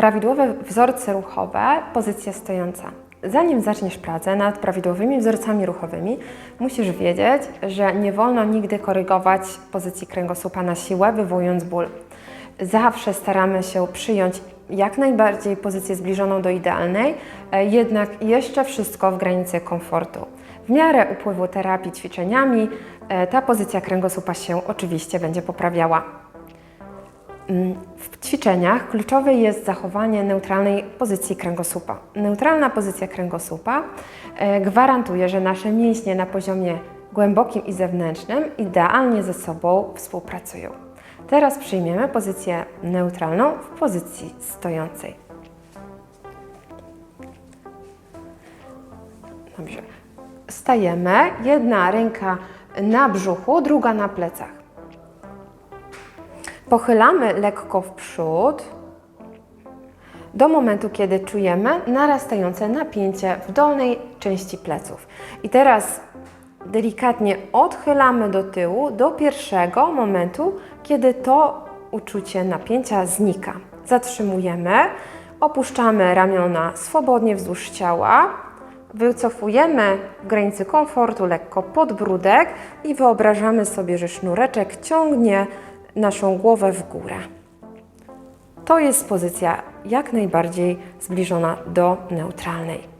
Prawidłowe wzorce ruchowe, pozycja stojąca. Zanim zaczniesz pracę nad prawidłowymi wzorcami ruchowymi, musisz wiedzieć, że nie wolno nigdy korygować pozycji kręgosłupa na siłę, wywołując ból. Zawsze staramy się przyjąć jak najbardziej pozycję zbliżoną do idealnej, e, jednak jeszcze wszystko w granicy komfortu. W miarę upływu terapii ćwiczeniami e, ta pozycja kręgosłupa się oczywiście będzie poprawiała. W ćwiczeniach kluczowe jest zachowanie neutralnej pozycji kręgosłupa. Neutralna pozycja kręgosłupa e, gwarantuje, że nasze mięśnie na poziomie głębokim i zewnętrznym idealnie ze sobą współpracują. Teraz przyjmiemy pozycję neutralną w pozycji stojącej. Dobrze. Stajemy, jedna ręka na brzuchu, druga na plecach. Pochylamy lekko w przód do momentu, kiedy czujemy narastające napięcie w dolnej części pleców. I teraz delikatnie odchylamy do tyłu do pierwszego momentu, kiedy to uczucie napięcia znika. Zatrzymujemy, opuszczamy ramiona swobodnie wzdłuż ciała, wycofujemy w granicy komfortu lekko podbródek i wyobrażamy sobie, że sznureczek ciągnie naszą głowę w górę. To jest pozycja jak najbardziej zbliżona do neutralnej.